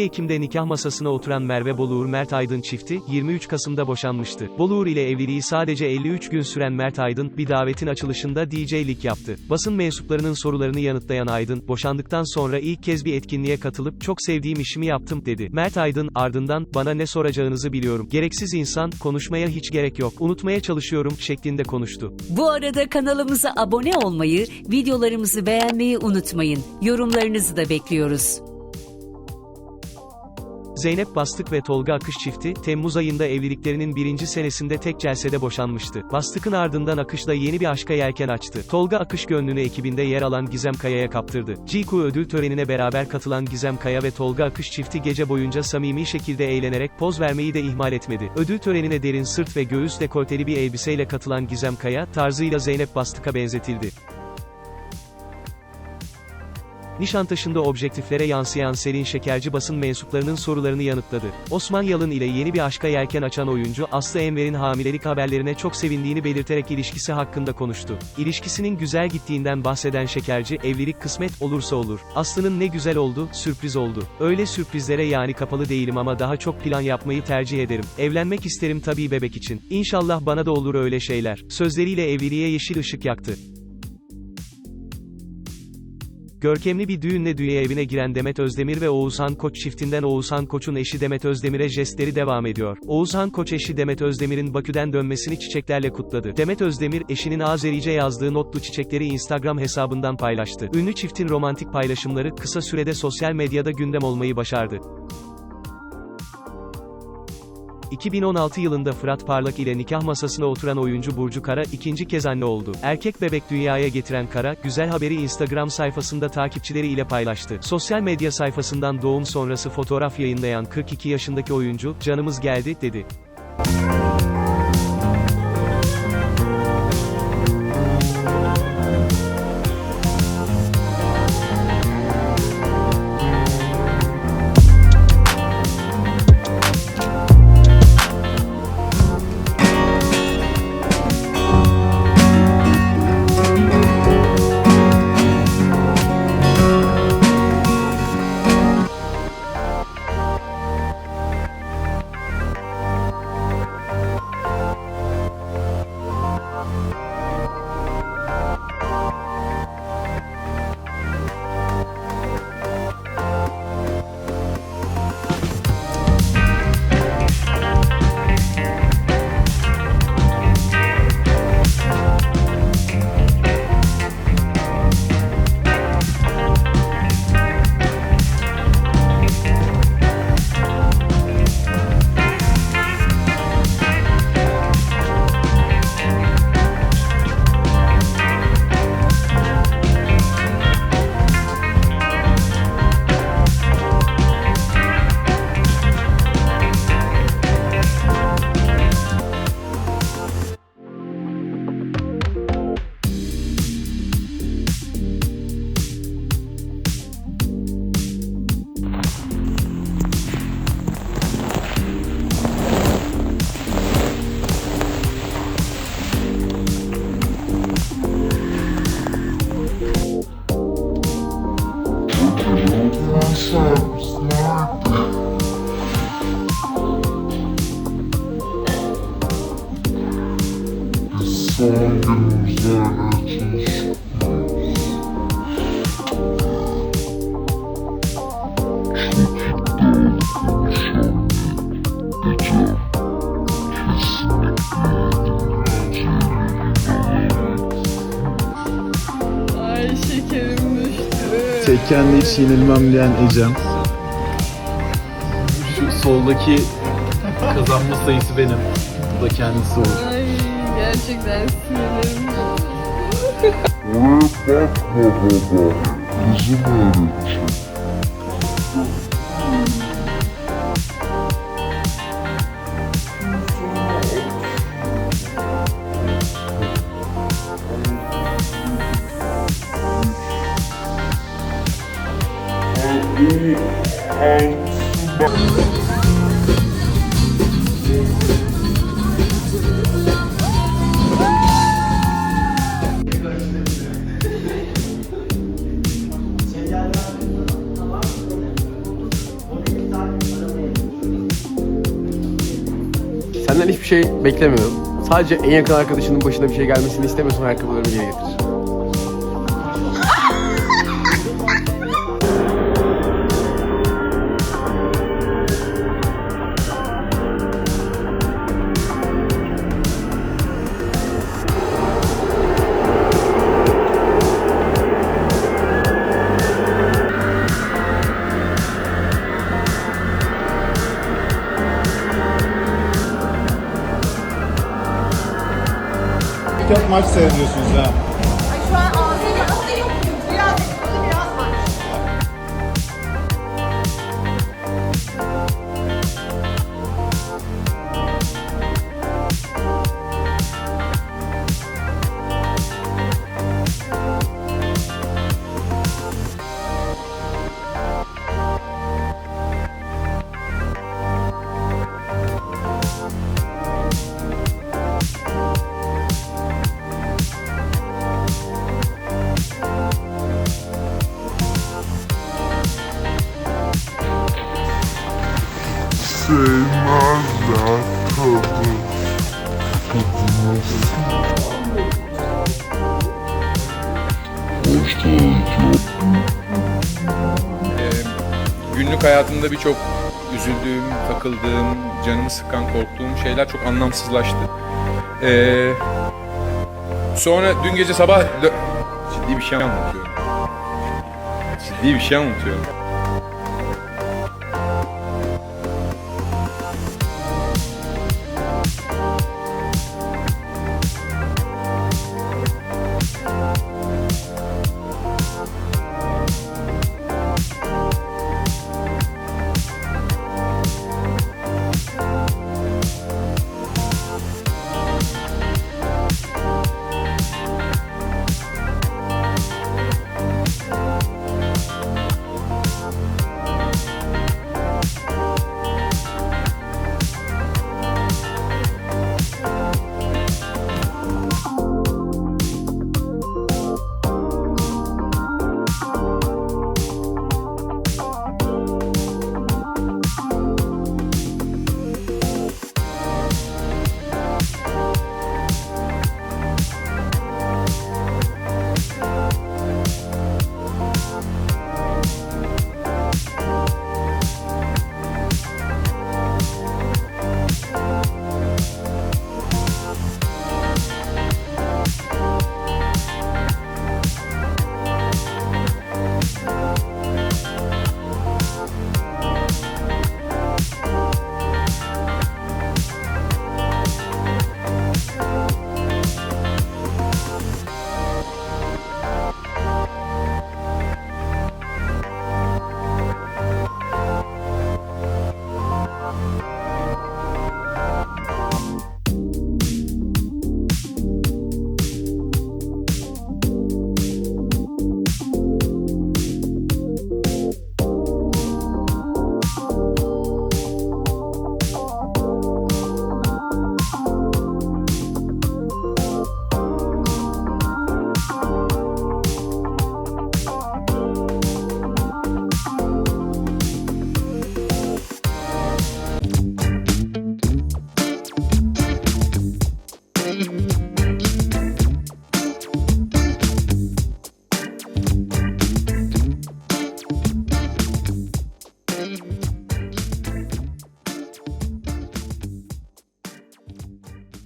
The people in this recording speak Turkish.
12 Ekim'de nikah masasına oturan Merve Boluğur Mert Aydın çifti, 23 Kasım'da boşanmıştı. Boluğur ile evliliği sadece 53 gün süren Mert Aydın, bir davetin açılışında DJ'lik yaptı. Basın mensuplarının sorularını yanıtlayan Aydın, boşandıktan sonra ilk kez bir etkinliğe katılıp çok sevdiğim işimi yaptım dedi. Mert Aydın, ardından, bana ne soracağınızı biliyorum. Gereksiz insan, konuşmaya hiç gerek yok. Unutmaya çalışıyorum, şeklinde konuştu. Bu arada kanalımıza abone olmayı, videolarımızı beğenmeyi unutmayın. Yorumlarınızı da bekliyoruz. Zeynep Bastık ve Tolga Akış çifti, Temmuz ayında evliliklerinin birinci senesinde tek celsede boşanmıştı. Bastık'ın ardından Akış'la yeni bir aşka yelken açtı. Tolga Akış gönlünü ekibinde yer alan Gizem Kaya'ya kaptırdı. GQ ödül törenine beraber katılan Gizem Kaya ve Tolga Akış çifti gece boyunca samimi şekilde eğlenerek poz vermeyi de ihmal etmedi. Ödül törenine derin sırt ve göğüs dekolteli bir elbiseyle katılan Gizem Kaya, tarzıyla Zeynep Bastık'a benzetildi. Nişantaşı'nda objektiflere yansıyan Selin Şekerci basın mensuplarının sorularını yanıtladı. Osman Yalın ile yeni bir aşka yelken açan oyuncu, Aslı Enver'in hamilelik haberlerine çok sevindiğini belirterek ilişkisi hakkında konuştu. İlişkisinin güzel gittiğinden bahseden Şekerci, evlilik kısmet olursa olur. Aslı'nın ne güzel oldu, sürpriz oldu. Öyle sürprizlere yani kapalı değilim ama daha çok plan yapmayı tercih ederim. Evlenmek isterim tabii bebek için. İnşallah bana da olur öyle şeyler. Sözleriyle evliliğe yeşil ışık yaktı. Görkemli bir düğünle düğe evine giren Demet Özdemir ve Oğuzhan Koç çiftinden Oğuzhan Koç'un eşi Demet Özdemir'e jestleri devam ediyor. Oğuzhan Koç eşi Demet Özdemir'in Bakü'den dönmesini çiçeklerle kutladı. Demet Özdemir, eşinin Azerice yazdığı notlu çiçekleri Instagram hesabından paylaştı. Ünlü çiftin romantik paylaşımları kısa sürede sosyal medyada gündem olmayı başardı. 2016 yılında Fırat Parlak ile nikah masasına oturan oyuncu Burcu Kara ikinci kez anne oldu. Erkek bebek dünyaya getiren Kara, güzel haberi Instagram sayfasında takipçileri ile paylaştı. Sosyal medya sayfasından doğum sonrası fotoğraf yayınlayan 42 yaşındaki oyuncu, canımız geldi, dedi. Tekkende hiç yenilmem diyen Ecem. Şu soldaki kazanma sayısı benim. Bu da kendisi olur. Ay gerçekten sinirlerim bozuldu. Oraya bakma baba. Bizim öğretecek. Şey beklemiyorum. Sadece en yakın arkadaşının başına bir şey gelmesini istemiyorsan ayakkabılarımı geri getir. Maç seyrediyorsunuz ha. Sevmezler. Ee, günlük hayatımda birçok üzüldüğüm, takıldığım, canımı sıkan, korktuğum şeyler çok anlamsızlaştı. Ee, sonra dün gece sabah... Ciddi bir şey anlatıyorum. Ciddi bir şey anlatıyorum.